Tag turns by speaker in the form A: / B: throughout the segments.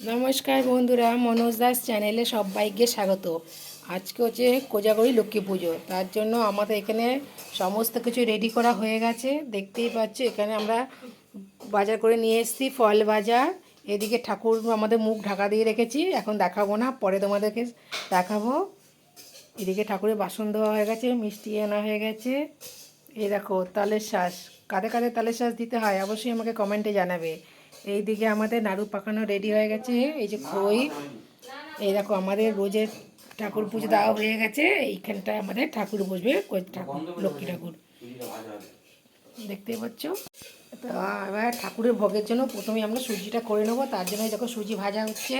A: নমস্কার বন্ধুরা, মনোজ দাস চ্যানেলে সবাইকে স্বাগত। আজকে হচ্ছে কোজাগরি লক্ষ্মী পুজো, তার জন্য আমাদের এখানে সমস্ত কিছু রেডি করা হয়ে গেছে। দেখতেই পাচ্ছ, এখানে আমরা বাজার করে নিয়ে এসেছি, ফল বাজার। এদিকে ঠাকুর আমাদের মুখ ঢাকা দিয়ে রেখেছি, এখন দেখাবো না, পরে তোমাদেরকে দেখাবো। এদিকে ঠাকুরের বাসন দেওয়া হয়ে গেছে, মিষ্টি আনা হয়ে গেছে। এই দেখো, তালের শ্বাস কাদের কাদের তালের শ্বাস দিতে হয়, অবশ্যই আমাকে কমেন্টে জানাবে। এইদিকে আমাদের নাড়ু পাকানো রেডি হয়ে গেছে। এই যে খই, এই দেখো আমাদের রোজের ঠাকুর পুজো দেওয়া হয়ে গেছে। এইখানটায় আমাদের ঠাকুর বসবে ঠাকুর? লক্ষ্মী ঠাকুর। দেখতে পাচ্ছ? তো এবার ঠাকুরের ভোগের জন্য প্রথমে আমরা সুজিটা করে নেব। তার জন্য দেখো সুজি ভাজা হচ্ছে।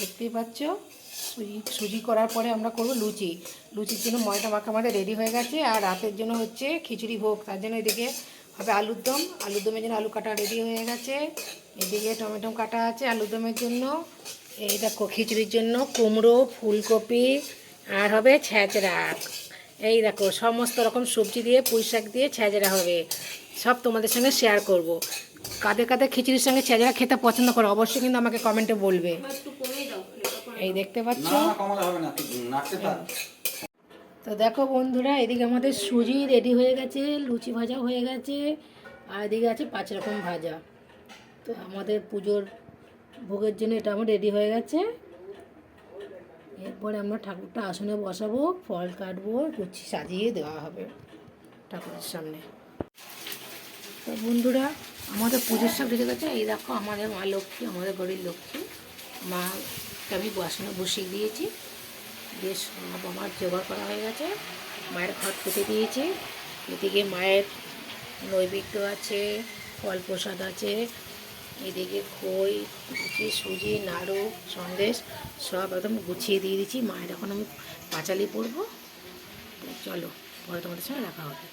A: দেখতেই পাচ্ছ? সুজি সুজি করার পরে আমরা করব লুচি। লুচির জন্য ময়দা মাখা আমাদের রেডি হয়ে গেছে। আর রাতের জন্য হচ্ছে খিচুড়ি ভোগ। তার জন্য এদিকে হবে আলুর দম। আলুর দমের জন্য আলু কাটা রেডি হয়ে গেছে। এদিকে টমেটো কাটা আছে আলুর দমের জন্য। এই দেখো খিচুড়ির জন্য কুমড়ো ফুলকপি আর হবে ছ্যাঁচড়া এই দেখো সমস্ত রকম সবজি দিয়ে পুঁই শাক দিয়ে ছ্যাঁচড়া হবে। সব তোমাদের সঙ্গে শেয়ার করব। কাদের কাদের খিচুড়ির সঙ্গে ছ্যাঁচড়া খেতে পছন্দ করো অবশ্যই কিন্তু আমাকে কমেন্টে বলবে। এই দেখতে পাচ্ছ? তো দেখো বন্ধুরা, এদিকে আমাদের সুজি রেডি হয়ে গেছে, লুচি ভাজা হয়ে গেছে, আর এদিকে আছে পাঁচ রকম ভাজা। তো আমাদের পুজোর ভোগের জন্য এটা আমার রেডি হয়ে গেছে। এরপরে আমরা ঠাকুরটা আসনে বসাবো, ফল কাটবো লুচি সাজিয়ে দেওয়া হবে ঠাকুরের সামনে। তো বন্ধুরা, আমাদের পুজোর সব রেখে গেছে। এই দেখো আমাদের মা লক্ষ্মী, আমাদের গরিব লক্ষ্মী। মাকে আমি বসানো বসিয়ে দিয়েছি। দিয়ে সব আমার জোগাড় করা হয়ে গেছে। মায়ের ঘট পেতে দিয়েছি। এদিকে মায়ের নৈবেদ্য আছে ফল প্রসাদ আছে, এদিকে খই, লুচি, সুজি, নাড়ু, সন্দেশ সব একদম গুছিয়ে দিয়ে দিচ্ছি মায়ের এখন আমি পাঁচালি পরবো। চলো, পরে তোমাদের সঙ্গে দেখা হবে।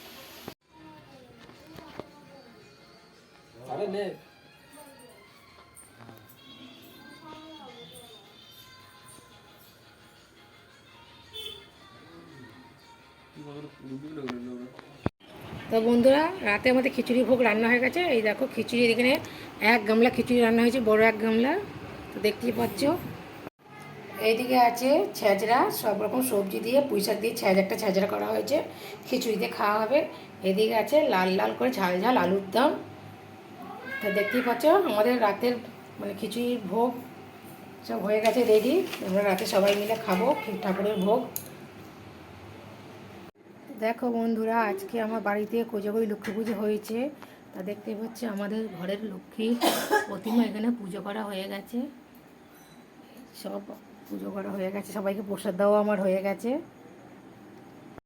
A: তো বন্ধুরা, রাতে আমাদের খিচুড়ি ভোগ রান্না হয়ে গেছে। এই দেখো, খিচুড়ি এখানে এক গামলা খিচুড়ি রান্না হয়েছে, বড় এক গামলা। তো দেখতেই পাচ্ছ। এইদিকে আছে ছ্যাঁচড়া সব রকম সবজি দিয়ে, পুঁই শাক দিয়ে ছ্যাঁচ একটা ছ্যাঁচড়া করা হয়েছে। খিচুড়িতে খাওয়া হবে। এদিকে আছে লাল লাল করে ঝাল ঝাল আলুর দম। তো দেখতেই পাচ্ছ, আমাদের রাতের মানে খিচুড়ির ভোগ সব হয়ে গেছে রেডি। আমরা রাতে সবাই মিলে খাব, ঠাকুরের ভোগ। দেখো বন্ধুরা, আজকে আমার বাড়িতে কোজাগরি লক্ষ্মী পুজো হয়েছে। তা দেখতে পাচ্ছি, আমাদের ঘরের লক্ষ্মী প্রতিমা এখানে পুজো করা হয়ে গেছে। সব পুজো করা হয়ে গেছে। সবাইকে প্রসাদ দেওয়া আমার হয়ে গেছে।